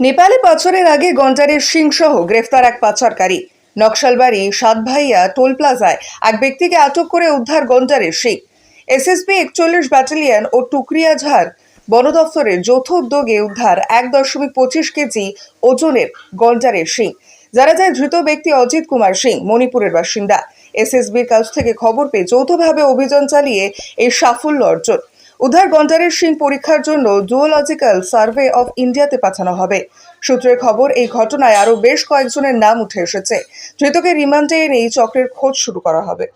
নেপালে পাচারের আগে গঞ্জারের সিংসহ গ্রেফতার এক পাচারকারী। নকশালবাড়ি, সাতভাইয়া, টোল প্লাজায় এক ব্যক্তিকে আটক করে উদ্ধার গঞ্জারের সিং এসএসবি একচল্লিশ ব্যাটালিয়ন ও টুকরিয়াঝাড় বন দফতরের যৌথ উদ্যোগে উদ্ধার এক দশমিক পঁচিশ কেজি ওজনের গঞ্জারের সিং যারা যায়, ধৃত ব্যক্তি অজিত কুমার সিং, মণিপুরের বাসিন্দা। এসএসবির কাছ থেকে খবর পেয়ে যৌথভাবে অভিযান চালিয়ে এই সাফল্য অর্জন। উদ্ধার গন্ডারের শিং পরীক্ষার জন্য জুওলজিক্যাল সার্ভে অফ ইন্ডিয়াতে পাঠানো হবে। সূত্রের খবর, এই ঘটনায় আরও বেশ কয়েকজনের নাম উঠে এসেছে। ধৃতকে রিমান্ডে এনে এই চক্রের খোঁজ শুরু করা হবে।